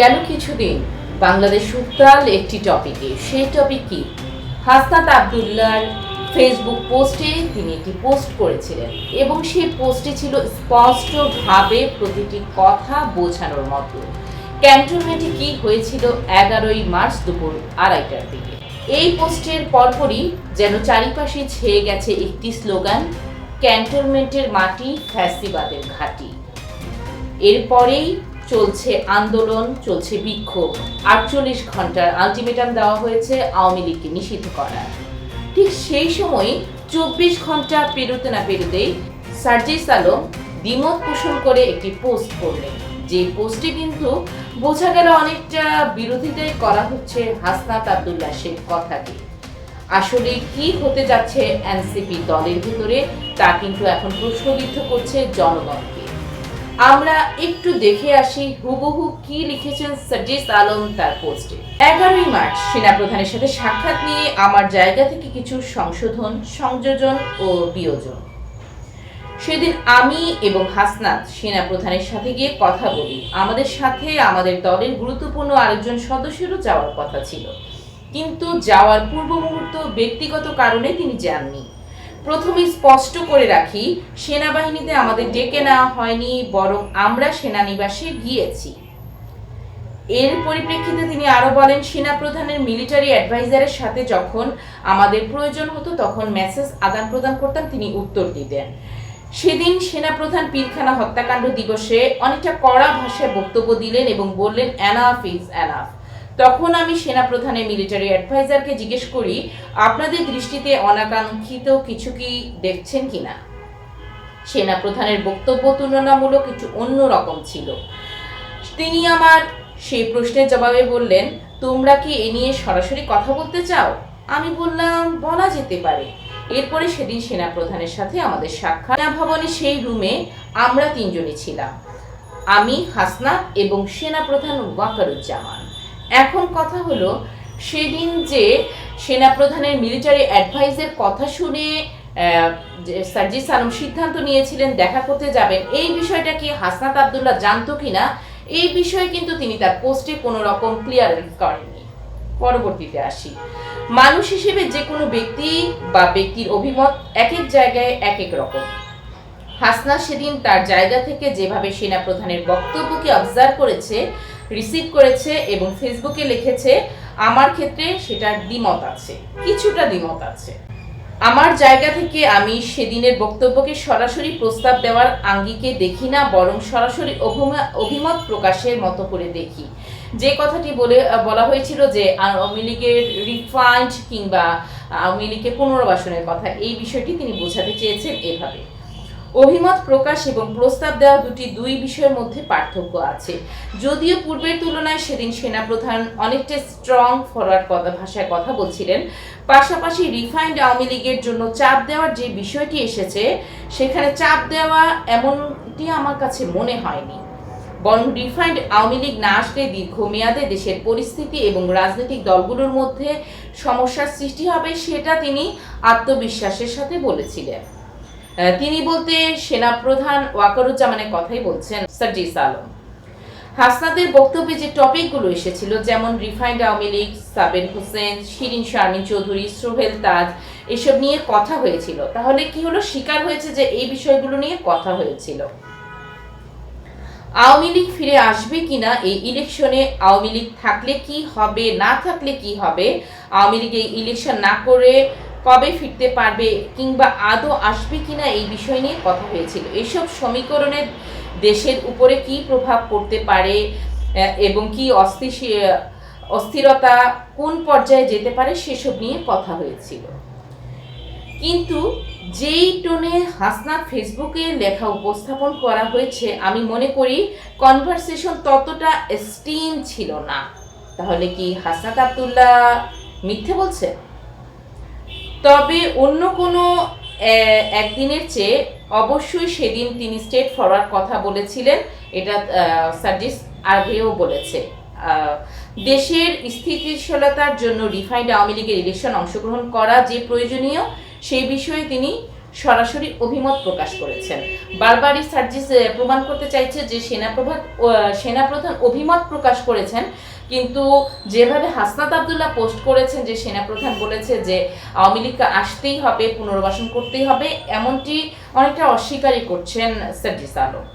গেল কিছুদিন। বাংলাদেশ উত্তাল একটি টপিকে। সেই টপিক কি? হাসনাত আবদুল্লার ফেসবুক পোস্টে তিনি একটি পোস্ট করেছিলেন এবং সেই পোস্টে ছিল স্পষ্টভাবে প্রতিটি কথা বোঝানোর মতো। ক্যান্টনমেন্টে কি হয়েছিল এগারোই মার্চ দুপুর আড়াইটার দিকে। এই পোস্টের পরপরই যেন চারিপাশে ছেয়ে গেছে একটি স্লোগান, ক্যান্টনমেন্টের মাটি ফ্যাসিবাদের ঘাঁটি। এরপরেই চলছে আন্দোলন, চলছে বিক্ষোভ। আটচল্লিশ ঘণ্টার আলটিমেটাম দেওয়া হয়েছে আওয়ামী লীগকে নিষিদ্ধ করার। ঠিক সেই সময় চব্বিশ ঘণ্টা পেরোতে না পেরোতেই সার্জিস আলম দ্বিমত পোষণ করে একটি পোস্ট করলেন। যে পোস্টে কিন্তু বোঝা গেল অনেকটা বিরোধিতাই করা হচ্ছে হাসনাত আবদুল্লাহ শেখ কথাকে। আসলে কি হতে যাচ্ছে এনসিপি দলের ভিতরে তা কিন্তু এখন প্রশ্নবিদ্ধ করছে জনগণকে। আমরা একটু দেখে আসি হুবহু কি লিখেছেন সাজিস আলম তার পোস্টে এগারোই মার্চ, সেনাপ্রধানের সাথে সাক্ষাৎ নিয়ে আমার জায়গা থেকে কিছু সংশোধন, সংযোজন ও বিয়োজন। সেদিন আমি এবং হাসনাত সেনাপ্রধানের সাথে গিয়ে কথা বলি। আমাদের সাথে আমাদের দলের গুরুত্বপূর্ণ আরেকজন সদস্যেরও যাওয়ার কথা ছিল। কিন্তু যাওয়ার পূর্ব মুহূর্ত ব্যক্তিগত কারণে তিনি যাননি। প্রথমে স্পষ্ট করে রাখি, সেনাবাহিনীতে আমাদের ডেকে নেওয়া হয়নি, বরং আমরা সেনানিবাসে গিয়েছি। এর পরিপ্রেক্ষিতে তিনি আরও বলেন, সেনাপ্রধানের মিলিটারি অ্যাডভাইজারের সাথে যখন আমাদের প্রয়োজন হতো, তখন মেসেজ আদান প্রদান করতাম তিনি উত্তর দিতেন। সেদিন সেনাপ্রধান পীরখানা হত্যাকাণ্ড দিবসে অনেকটা কড়া ভাষায় বক্তব্য দিলেন এবং বললেন অ্যানাফ ইজ অ্যানাফ তখন আমি সেনাপ্রধানের মিলিটারি অ্যাডভাইজারকে জিজ্ঞেস করি, আপনাদের দৃষ্টিতে অনাকাঙ্ক্ষিত কিছু কি দেখছেন কিনা? সেনাপ্রধানের বক্তব্য তুলনামূলক কিছু অন্য রকম ছিল। তিনি আমার সেই প্রশ্নের জবাবে বললেন, তোমরা কি এ নিয়ে সরাসরি কথা বলতে চাও? আমি বললাম, বলা যেতে পারে। এরপরে সেদিন সেনাপ্রধানের সাথে আমাদের সাক্ষাৎ। ভবনে সেই রুমে আমরা তিনজনই ছিলাম। আমি হাসনা এবং সেনাপ্রধান ওয়াকারুজ্জামান। এখন কথা হলো সেদিন যে সেনাপ্রধানের মিলিটারি অ্যাডভাইসের কথা শুনে সার্জিস আলম সিদ্ধান্ত নিয়েছিলেন দেখা করতে যাবেন, এই বিষয়টা কি হাসনাত আবদুল্লাহ জানতো কিনা? এই বিষয়ে কিন্তু তিনি তার পোস্টে কোনো রকম ক্লিয়ারেন্স করেননি। পরবর্তীতে আসি। মানুষ হিসেবে যে কোনো ব্যক্তি বা ব্যক্তির অভিমত এক এক জায়গায় এক এক রকম। হাসনা সেদিন তার জায়গা থেকে যেভাবে সেনাপ্রধানের বক্তব্যকে অবজার্ভ করেছে রিসিভ করেছে এবং ফেসবুকে লিখেছে, আমার ক্ষেত্রে সেটার দ্বিমত আছে। কিছুটা দ্বিমত আছে। আমার জায়গা থেকে আমি সেদিনের বক্তব্যকে সরাসরি প্রস্তাব দেওয়ার আঙ্গিকে দেখি না, বরং সরাসরি অভিমা- অভিমত প্রকাশের মতো করে দেখি। যে কথাটি বলে, বলা হয়েছিল যে, আওয়ামী লীগের রিফান্ড কিংবা আওয়ামী লীগের পুনর্বাসনের কথা, এই বিষয়টি তিনি বোঝাতে চেয়েছেন এভাবে। অভিমত প্রকাশ এবং প্রস্তাব দেওয়া দুটি দুই বিষয়ের মধ্যে পার্থক্য আছে। যদিও পূর্বের তুলনায় সেদিন সেনাপ্রধান অনেকটা স্ট্রং ফরওয়ার্ড কথা ভাষায় কথা বলছিলেন। পাশাপাশি রিফাইন্ড আওয়ামী লীগের জন্য চাপ দেওয়ার যে বিষয়টি এসেছে, সেখানে চাপ দেওয়া এমনটি আমার কাছে মনে হয়নি। বরং রিফাইন্ড আওয়ামী লীগ না আসলে দীর্ঘমেয়াদে দেশের পরিস্থিতি এবং রাজনৈতিক দলগুলোর মধ্যে সমস্যার সৃষ্টি হবে, সেটা তিনি আত্মবিশ্বাসের সাথে বলেছিলেন। তিনি বলতে সেনাপ্রধান ওয়াকারুজ্জামানের কথাই বলছেন সার্জিস আলম। হাসনাদের বক্তব্যে যে টপিকগুলো এসেছিল, যেমন রিফাইন্ড আওয়ামী লীগ সাবের হোসেন, শিরিন শারমিন চৌধুরী, সোহেল তাজ, এসব নিয়ে কথা হয়েছিল। তাহলে কি হলো? স্বীকার হয়েছে যে এই বিষয়গুলো নিয়ে কথা হয়েছিল। আওয়ামী লীগ ফিরে আসবে কিনা? এই ইলেকশনে আওয়ামী লীগ থাকলে কি হবে? না থাকলে কি হবে? আওয়ামী লীগ এই ইলেকশন না করে কবে ফিরতে পারবে কিংবা আদৌ আসবে কিনা এই বিষয় নিয়ে কথা হয়েছিল। এইসব সমীকরণের দেশের উপরে কি প্রভাব পড়তে পারে এবং কি অস্থিশী- অস্থিরতা কোন পর্যায়ে যেতে পারে সেসব নিয়ে কথা হয়েছিল। কিন্তু যেই টোনে হাসনাত ফেসবুকে লেখা উপস্থাপন করা হয়েছে, আমি মনে করি কনভারসেশন ততটা স্টিম ছিল না। তাহলে কি হাসনাত আবদুল্লাহ মিথ্যে বলছে? তবে অন্য কোনো একদিনের চেয়ে অবশ্যই সেদিন তিনি স্টেট ফরওয়ার্ড কথা বলেছিলেন। এটা সার্জিস আগেও বলেছে। দেশের স্থিতিশীলতার জন্য রিফাইন্ড আওয়ামী লীগের ইলেকশন অংশগ্রহণ করা যে প্রয়োজনীয় সেই বিষয়ে তিনি সরাসরি অভিমত প্রকাশ করেছেন। বারবারই সার্জিস প্রমাণ করতে চাইছে যে সেনাপ্রধান আহ, সেনাপ্রধান অভিমত প্রকাশ করেছেন কিন্তু যেভাবে হাসনাত আবদুল্লাহ পোস্ট করেছেন যে সেনাপ্রধান বলেছে যে আওয়ামী লীগকে আসতেই হবে, পুনর্বাসন করতেই হবে, এমনটি অনেকটা অস্বীকারই করছেন সার্জিস আলম।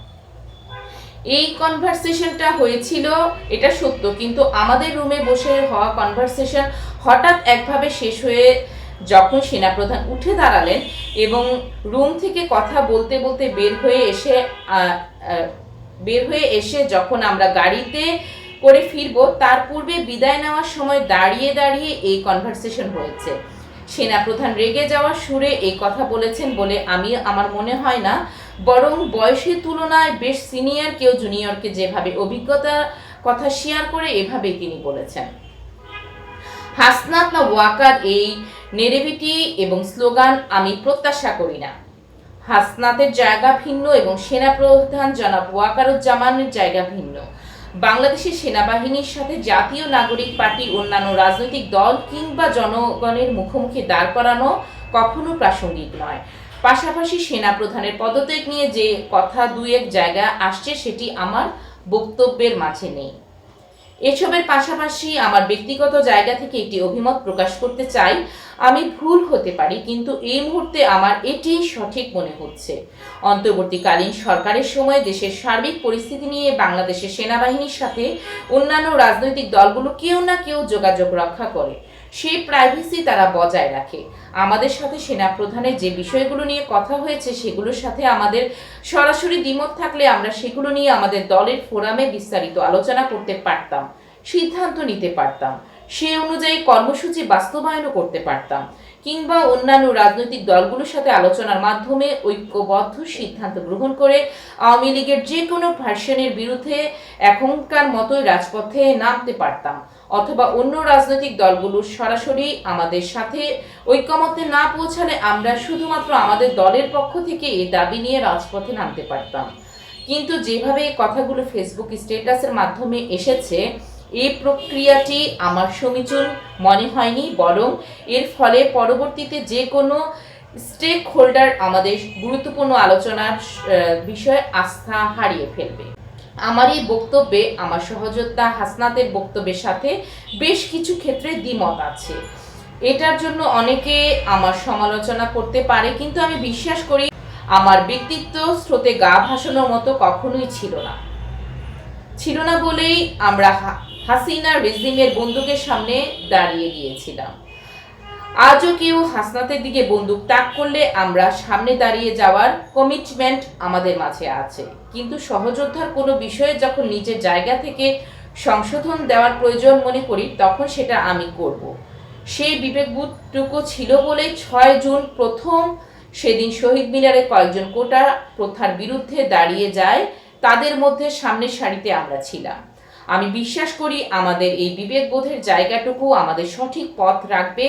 এই কনভারসেশনটা হয়েছিল, এটা সত্য, কিন্তু আমাদের রুমে বসে হওয়া কনভারসেশন হঠাৎ একভাবে শেষ হয়ে যখন সেনাপ্রধান উঠে দাঁড়ালেন এবং রুম থেকে কথা বলতে বলতে বের হয়ে এসে বের হয়ে এসে যখন আমরা গাড়িতে করে ফিরবো, তার পূর্বে বিদায় নেওয়ার সময় দাঁড়িয়ে দাঁড়িয়ে এই কনভারসেশন হয়েছে। সেনাপ্রধান রেগে যাওয়ার সুরে এই কথা বলেছেন বলে আমি, আমার মনে হয় না, বরং বয়সের তুলনায় বেশ সিনিয়র কেউ জুনিয়রকে যেভাবে অভিজ্ঞতা কথা শেয়ার করে, এভাবেই তিনি বলেছেন। হাসনাত না ওয়াকার এই নেরেভিটি এবং স্লোগান আমি প্রত্যাশা করি না। হাসনাতের জায়গা ভিন্ন এবং সেনাপ্রধান জনাব ওয়াকারুজ্জামানের জায়গা ভিন্ন। বাংলাদেশের সেনাবাহিনীর সাথে জাতীয় নাগরিক পার্টি অন্যান্য রাজনৈতিক দল কিংবা জনগণের মুখোমুখি দাঁড় করানো কখনো প্রাসঙ্গিক নয়। পাশাপাশি সেনা প্রধানের পদত্যাগ নিয়ে যে কথা দুই এক জায়গা আসছে, সেটি আমার বক্তব্যের মাঝে নেই। এসবের পাশাপাশি আমার ব্যক্তিগত জায়গা থেকে একটি অভিমত প্রকাশ করতে চাই। আমি ভুল হতে পারি, কিন্তু এই মুহূর্তে আমার এটি সঠিক মনে হচ্ছে। অন্তর্বর্তীকালীন সরকারের সময় দেশের সার্বিক পরিস্থিতি নিয়ে বাংলাদেশের সেনাবাহিনীর সাথে অন্যান্য রাজনৈতিক দলগুলো কেউ না কেউ যোগাযোগ রক্ষা করে। সেই প্রাইভেসি তারা বজায় রাখে। আমাদের সাথে সেনা প্রধানের যে বিষয়গুলো নিয়ে কথা হয়েছে, সেগুলোর সাথে আমাদের সরাসরি দ্বিমত থাকলে আমরা সেগুলো নিয়ে আমাদের দলের ফোরামে বিস্তারিত আলোচনা করতে পারতাম, সিদ্ধান্ত নিতে পারতাম। সে অনুযায়ী কর্মসূচি বাস্তবায়নও করতে পারতাম, কিংবা অন্যান্য রাজনৈতিক দলগুলোর সাথে আলোচনার মাধ্যমে ঐক্যবদ্ধ সিদ্ধান্ত গ্রহণ করে আওয়ামী লীগের যে কোনো ভার্সনের বিরুদ্ধে এখনকার মতোই রাজপথে নামতে পারতাম। অথবা অন্য রাজনৈতিক দলগুলো সরাসরি আমাদের সাথে ঐক্যমতে না পৌঁছালে আমরা শুধুমাত্র আমাদের দলের পক্ষ থেকে এই দাবি নিয়ে রাজপথে নামতে পারতাম। কিন্তু যেভাবে কথাগুলো ফেসবুক স্ট্যাটাসের মাধ্যমে এসেছে, এই প্রক্রিয়াটি আমার সমীচীন মনে হয়নি, বরং এর ফলে পরবর্তীতে যে কোনো স্টেক হোল্ডার আমাদের গুরুত্বপূর্ণ আলোচনার বিষয়ে আস্থা হারিয়ে ফেলবে। আমার এই বক্তব্যে, আমার সহযোদ্ধা হাসনাতের বক্তব্যের সাথে বেশ কিছু ক্ষেত্রে দ্বিমত আছে। এটার জন্য অনেকে আমার সমালোচনা করতে পারে, কিন্তু আমি বিশ্বাস করি আমার ব্যক্তিত্ব স্রোতে গা ভাসানোর মতো কখনোই ছিল না। ছিল না বলেই আমরা হাসিনা রেজিমের বন্দুকের সামনে দাঁড়িয়ে গিয়েছিলাম। আজও কেউ হাসনাতের দিকে বন্দুক তাক করলে আমরা সামনে দাঁড়িয়ে যাওয়ার কমিটমেন্ট আমাদের মাঝে আছে। কিন্তু সহযোদ্ধার কোনো বিষয়ে যখন নিজের জায়গা থেকে সংশোধন দেওয়ার প্রয়োজন মনে করি, তখন সেটা আমি করব। সেই বিবেকবোধটুকু ছিল বলেই ছয় জুন প্রথম সেদিন শহীদ মিনারে কয়েকজন কোটা প্রথার বিরুদ্ধে দাঁড়িয়ে যায়, তাদের মধ্যে সামনের সারিতে আমরা ছিলাম। আমি বিশ্বাস করি আমাদের এই বিবেকবোধের জায়গাটুকু আমাদের সঠিক পথ রাখবে।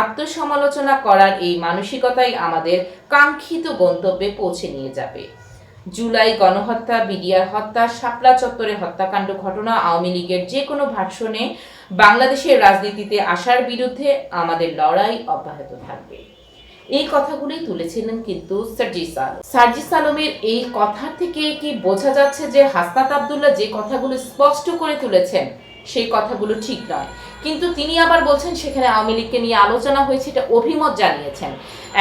আত্মসমালোচনা করার এই মানসিকতাই আমাদের কাঙ্ক্ষিত গন্তব্যে পৌঁছে নিয়ে যাবে। জুলাই গণহত্যা, বিডিআর হত্যা, শাপলা চত্বরে হত্যাকাণ্ড ঘটনা, আওয়ামী লীগের যে কোনো ভাষণে বাংলাদেশের রাজনীতিতে আসার বিরুদ্ধে আমাদের লড়াই অব্যাহত থাকবে। এই কথাগুলোই তুলেছিলেন কিন্তু সার্জিস আলম সার্জিস এই কথা থেকে কি বোঝা যাচ্ছে যে হাসনাত আবদুল্লাহ যে কথাগুলো স্পষ্ট করে তুলেছেন, সেই কথাগুলো ঠিক নয়। কিন্তু তিনি আবার বলছেন, সেখানে আওয়ামী লীগকে নিয়ে আলোচনা হয়েছে, এটা অভিমত জানিয়েছেন।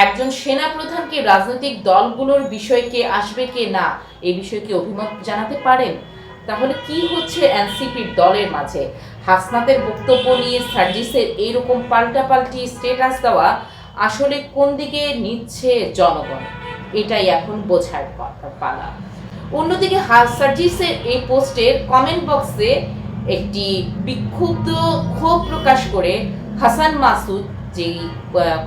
একজন সেনা প্রধানকে রাজনৈতিক দলগুলোর বিষয় কে আসবে কে না এই বিষয়ে কি অভিমত জানাতে পারেন? তাহলে কি হচ্ছে এনসিপির দলের মাঝে? হাসনাতের বক্তব্য নিয়ে সার্জিসের এইরকম পাল্টাপাল্টি স্টেটাস দেওয়া আসলে কোন দিকে নিচ্ছে জনগণ? এটাই এখন বোঝার পালা। অন্যদিকে সার্জিসের এই পোস্টের কমেন্ট বক্সে একটি বিক্ষুব্ধ ক্ষোভ প্রকাশ করে হাসান মাসুদ যেই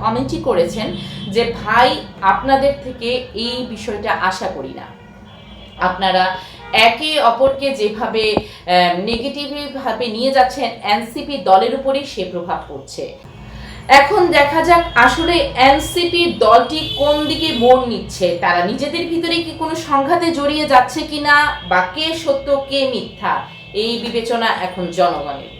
কমেন্টটি করেছেন যে, ভাই, আপনাদের থেকে এই বিষয়টা আশা করি না। আপনারা একে অপরকে যেভাবে নেগেটিভলি ভাবে নিয়ে যাচ্ছেন, এনসিপি দলের উপরেই সে প্রভাব পড়ছে। এখন দেখা যাক আসলে এনসিপি দলটি কোন দিকে মন নিচ্ছে। তারা নিজেদের ভিতরে কি কোনো সংঘাতে জড়িয়ে যাচ্ছে কিনা বা কে সত্য, কে মিথ্যা, এই বিবেচনা এখন জনগণের।